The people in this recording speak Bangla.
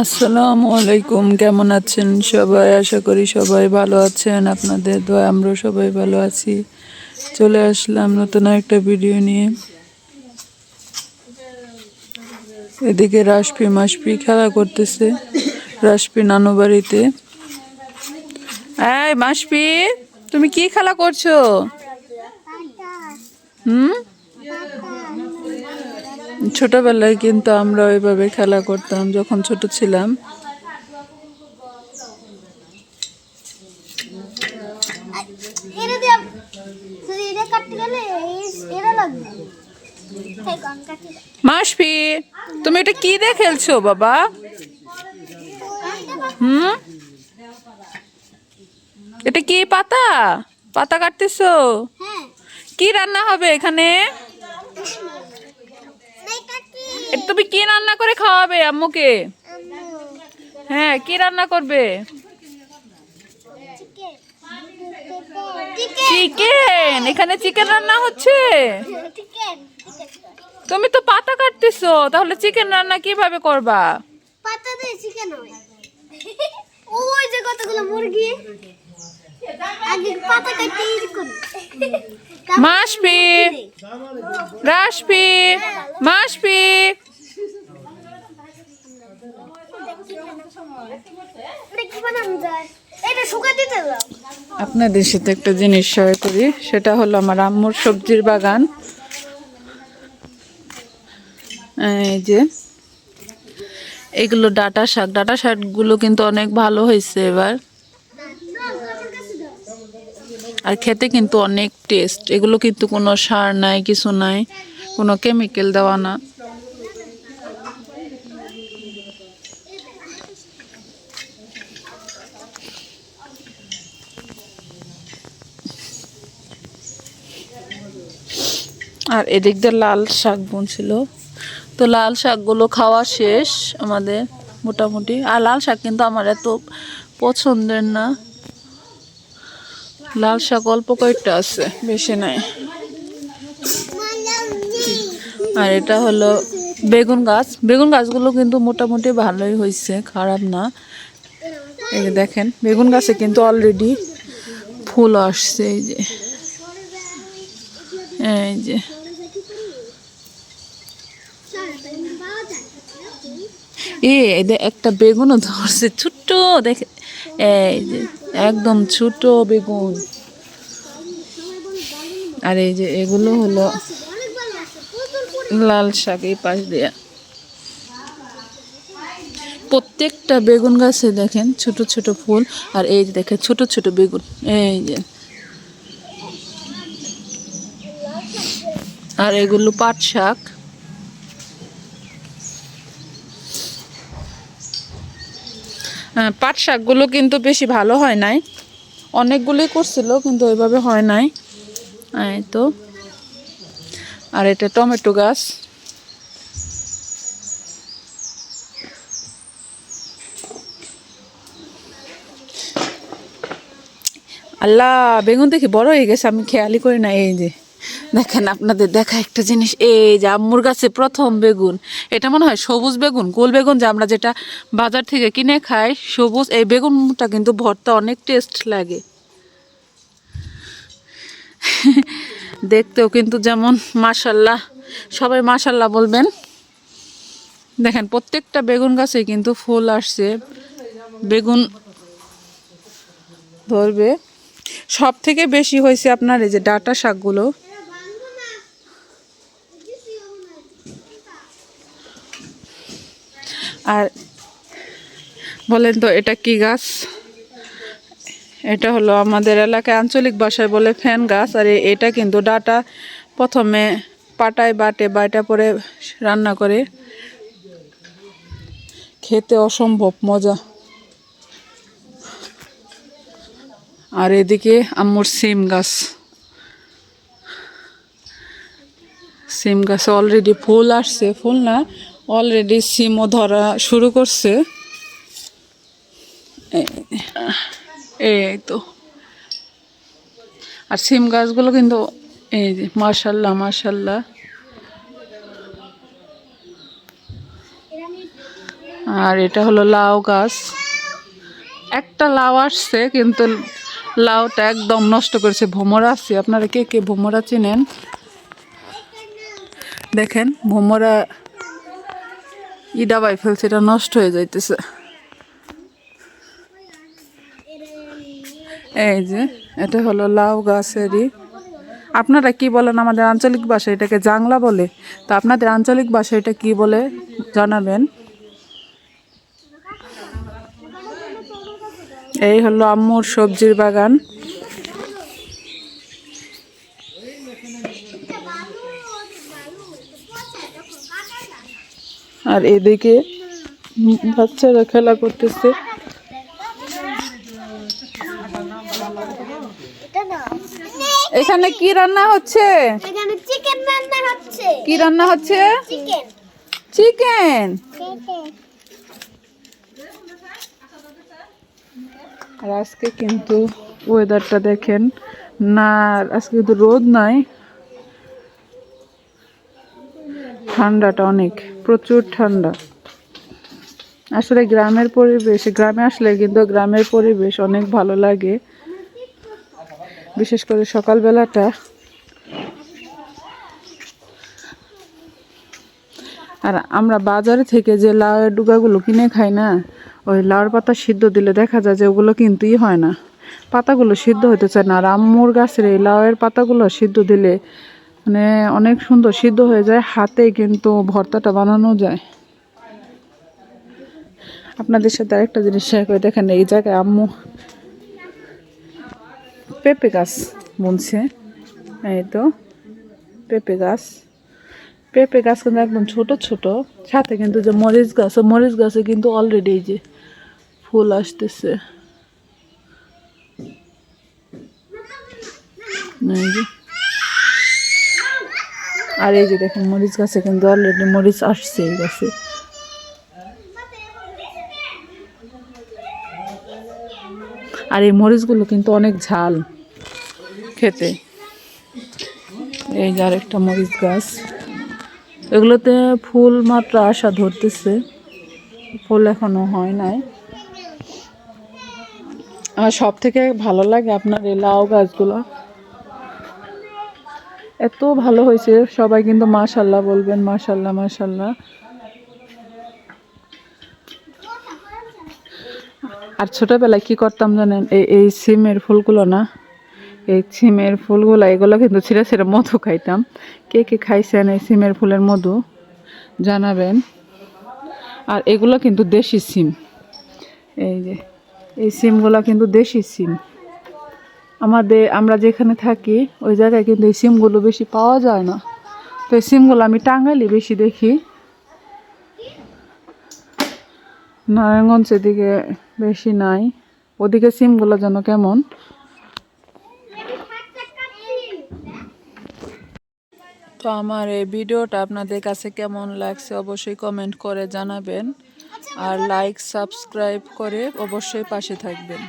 আসসালামু আলাইকুম, কেমন আছেন সবাই? আশা করি সবাই ভালো আছেন। আপনাদের দোয়া আমরা সবাই ভালো আছি। চলে আসলাম নতুন একটা ভিডিও নিয়ে। এদিকে রাশপি মাসপি খেলা করতেছে। রাশপি নানু বাড়িতে। এই মাসপি তুমি কি খেলা করছ? হুম? ছোটবেলায় কিন্তু আমরা ওইভাবে খেলা করতাম যখন ছোট ছিলাম। মাসফি তুমি এটা কি দিয়ে খেলছো বাবা? হুম? এটা কি পাতা? পাতা কাটতেছো? হ্যাঁ। কি রান্না হবে এখানে? এটা তুমি কি রান্না করে খাওয়াবে আম্মুকে? হ্যাঁ কি রান্না করবে? চিকেন! এখানে চিকেন রান্না হচ্ছে? তুমি তো পাতা কাটতেছো তাহলে চিকেন রান্না কীভাবে করবা? পাতা দিয়ে চিকেন ওই যে কতগুলো মুরগি। আগে পাতা কাটতে মাসপি! রাশপি মাসপি এটা কি বানানো যায় এটা শুকা দিতে দাও আপনাদের সাথে একটা জিনিস শেয়ার করি, সেটা হলো আমার আম্মুর সবজির বাগান। এই যে, এগুলো ডাটা শাক। ডাটা শাকগুলো কিন্তু অনেক ভালো হয়েছে এবার। আর খেতে কিন্তু অনেক টেস্ট এগুলো কিন্তু কোনো সার নাই, কিছু নাই, কোনো কেমিক্যাল দেওয়া না। আর এদিক দিয়ে লাল শাক বুনছিল। তো লাল শাকগুলো খাওয়া শেষ আমাদের মোটামুটি। আর লাল শাক কিন্তু আমার এত পছন্দের না। লাল শাক অল্প কয়েকটা আছে, বেশি নাই। আর এটা হলো বেগুন গাছ। বেগুন গাছগুলো কিন্তু মোটামুটি ভালোই হয়েছে, খারাপ না। এই যে দেখেন, বেগুন গাছে কিন্তু অলরেডি ফুল আসছে, এই যে। এই যে। এ একটা বেগুনও ধরছে, ছোট্ট দেখে, এই যে একদম ছোট বেগুন। আর এই যে এগুলো হলো লাল শাক এই পাশ দিয়ে। প্রত্যেকটা বেগুন গাছে দেখেন ছোট ছোট ফুল, আর এই যে দেখেন ছোট ছোট বেগুন, এই যে। আর এগুলো পাট শাক। পাট শাকগুলো কিন্তু বেশি ভালো হয় নাই। অনেকগুলোই করছিল, কিন্তু ওইভাবে হয় নাই। তো। আর এটা টমেটো গাছ। আল্লাহ, বেগুন দেখি বড় হয়ে গেছে, আমি খেয়ালই করি না এই যে। দেখেন, আপনাদের দেখা একটা জিনিস, এই যে আম্মুর গাছে প্রথম বেগুন, এটা মনে হয় সবুজ বেগুন, গোল বেগুন যে আমরা যেটা বাজার থেকে কিনে খাই, সবুজ, এই বেগুনটা কিন্তু ভর্তা অনেক টেস্ট লাগে। দেখতেও কিন্তু যেমন মাশাল্লাহ, সবাই মাশাল্লাহ বলবেন। দেখেন, প্রত্যেকটা বেগুন গাছে কিন্তু ফুল আসছে, বেগুন ধরবে। সব থেকে বেশি হয়েছে আপনার এই যে ডাটা শাকগুলো আর বলেন তো, এটা কি গাছ? এটা হলো আমাদের এলাকায় আঞ্চলিক ভাষায় বলে ফ্যান গাছ, আর এটা কিন্তু ডাটা প্রথমে পাটায় বাটে, বাটা পরে রান্না করে। খেতে অসম্ভব মজা। আর এদিকে আম্মুর সিম গাছ। সিম গাছে অলরেডি ফুল আসছে, ফুল না অলরেডি সিমও ধরা শুরু করছে। এই- তো। আর সিম গাছগুলো কিন্তু, এই যে মার্শাল্লাহ মার্শাল্লাহ আর এটা হলো লাউ গাছ। একটা লাউ আসছে, কিন্তু লাউটা একদম নষ্ট করেছে ভোমরা আছে। আপনারা কে কে ভোমরা চিনেন? দেখেন, ভোমরা ই ডাবাই ফেলছে, এটা নষ্ট হয়ে যাইতেছে। এই যে, এটা হলো লাউ গাছেরই। আপনারা কি বলেন আমাদের আঞ্চলিক ভাষা, এটাকে জাংলা বলে? তো আপনাদের আঞ্চলিক ভাষা এটা কি বলে, জানাবেন। এই হলো আম্মুর সবজির বাগান। আর এদিকে বাচ্চারা খেলা করতেছে। এখানে কি রান্না হচ্ছে? কি রান্না হচ্ছে? চিকেন চিকেন আর আজকে কিন্তু ওয়েদারটা দেখেন না আজকে কিন্তু রোদ নাই। ঠান্ডাটা অনেক। প্রচুর ঠান্ডা। আসলে গ্রামের পরিবেশ, গ্রামে আসলে কিন্তু গ্রামের পরিবেশ অনেক ভালো লাগে। বিশেষ করে সকালবেলাটা। আর আমরা বাজারে থেকে যে লাউয়ের ডুগাগুলো কিনে খাই না, ওই লাউর পাতা সিদ্ধ দিলে দেখা যায় যে ওগুলো কিন্তুই হয় না। পাতাগুলো সিদ্ধ হতে চায় না। আর আম্মুর গাছের এই লাউয়ের পাতাগুলো সিদ্ধ দিলে মানে অনেক সুন্দর, সিদ্ধ হয়ে যায়, হাতে কিন্তু ভর্তাটা বানানো যায়। আপনাদের সাথে আরেকটা জিনিস শেয়ার করে, দেখেন এই জায়গায় আম্মু পেঁপে গাছ বুনছে। এই তো, পেঁপে গাছ। পেঁপে গাছ কিন্তু একদম ছোট ছোট। সাথে কিন্তু যে মরিচ গাছ মরিচ গাছে কিন্তু অলরেডি এই যে ফুল আসতেছে। এই যে। আর এই যে দেখুন, মরিচ গাছে কিন্তু অলরেডি মরিচ আসছে এই গাছে। আর এই মরিচগুলো কিন্তু অনেক ঝাল খেতে। এই যে আরেকটা মরিচ গাছ। এগুলোতে ফুল মাত্র আশা ধরতেছে। ফুল এখনও হয় নাই। আর সব থেকে ভালো লাগে আপনার এই লাউ গাছগুলো। এত ভালো হয়েছে, সবাই কিন্তু মাশাল্লাহ বলবেন, মাশাল্লাহ মাশাল্লাহ। আর ছোটবেলায় কি করতাম জানেন এই এই সিমের ফুলগুলো না, এই সিমের ফুলগুলো, এগুলো কিন্তু ছিঁড়ে ছিঁড়ে মধু খাইতাম। কে কে খাইছেন এই সিমের ফুলের মধু, জানাবেন। আর এগুলো কিন্তু দেশি সিম। এই যে, এই সিমগুলো কিন্তু দেশি সিম। আমাদের, আমরা যেখানে থাকি, ওই জায়গায় কিন্তু এই সিমগুলো বেশি পাওয়া যায় না। তো এই সিমগুলো আমি টাঙ্গাইলে বেশি দেখি। নারায়ণগঞ্জের দিকে বেশি নাই। ওদিকে সিমগুলো যেন কেমন। তো আমার এই ভিডিওটা আপনাদের কাছে কেমন লাগছে অবশ্যই কমেন্ট করে জানাবেন। আর লাইক সাবস্ক্রাইব করে অবশ্যই পাশে থাকবেন।